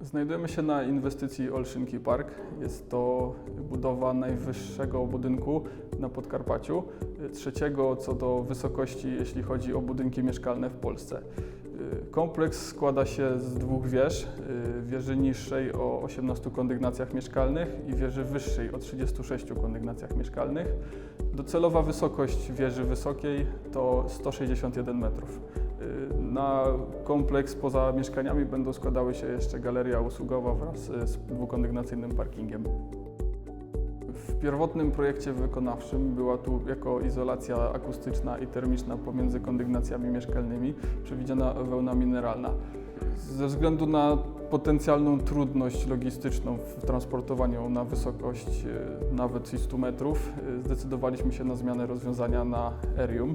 Znajdujemy się na inwestycji Olszynki Park. Jest to budowa najwyższego budynku na Podkarpaciu, trzeciego co do wysokości, jeśli chodzi o budynki mieszkalne w Polsce. Kompleks składa się z dwóch wież, wieży niższej o 18 kondygnacjach mieszkalnych i wieży wyższej o 36 kondygnacjach mieszkalnych. Docelowa wysokość wieży wysokiej to 161 metrów. Na kompleks poza mieszkaniami będą składały się jeszcze galeria usługowa wraz z dwukondygnacyjnym parkingiem. W pierwotnym projekcie wykonawczym była tu jako izolacja akustyczna i termiczna pomiędzy kondygnacjami mieszkalnymi przewidziana wełna mineralna. Ze względu na potencjalną trudność logistyczną w transportowaniu na wysokość e, nawet i 100 metrów, e, zdecydowaliśmy się na zmianę rozwiązania na Erium.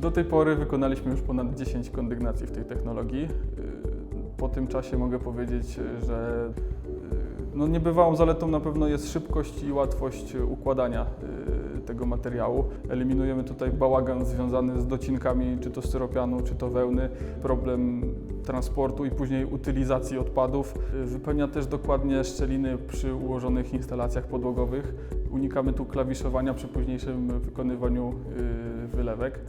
Do tej pory wykonaliśmy już ponad 10 kondygnacji w tej technologii. Po tym czasie mogę powiedzieć, że no niebywałą zaletą na pewno jest szybkość i łatwość układania y, tego materiału. Eliminujemy tutaj bałagan związany z docinkami, czy to styropianu, czy to wełny, problem transportu i później utylizacji odpadów. Y, Wypełnia też dokładnie szczeliny przy ułożonych instalacjach podłogowych. Unikamy tu klawiszowania przy późniejszym wykonywaniu y, wylewek.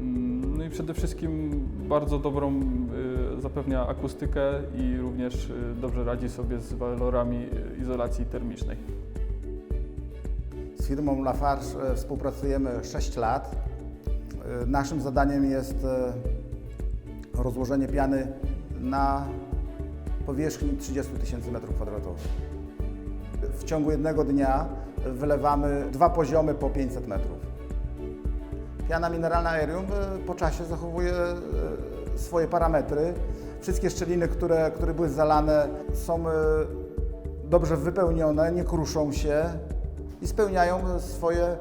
Mm, No i przede wszystkim bardzo dobrą y, zapewnia akustykę i również y, dobrze radzi sobie z walorami y, izolacji termicznej. Z firmą Lafarge e, współpracujemy 6 lat. E, Naszym zadaniem jest e, rozłożenie piany na powierzchni 30 tysięcy metrów kwadratowych. W ciągu jednego dnia wylewamy dwa poziomy po 500 metrów. Piana mineralna Aerium po czasie zachowuje swoje parametry. Wszystkie szczeliny, które, które były zalane są e, dobrze wypełnione, nie kruszą się i spełniają swoje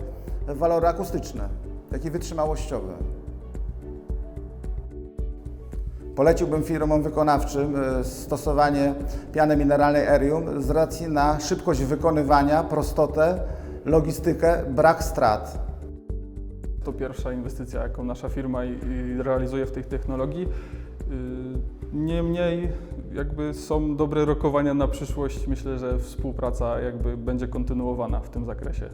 walory akustyczne, jak i wytrzymałościowe. Poleciłbym firmom wykonawczym e, stosowanie piany mineralnej Erium z racji na szybkość wykonywania, prostotę, logistykę, brak strat. To pierwsza inwestycja, jaką nasza firma i, i realizuje w tej technologii. Y, Niemniej jakby są dobre rokowania na przyszłość. Myślę, że współpraca jakby będzie kontynuowana w tym zakresie.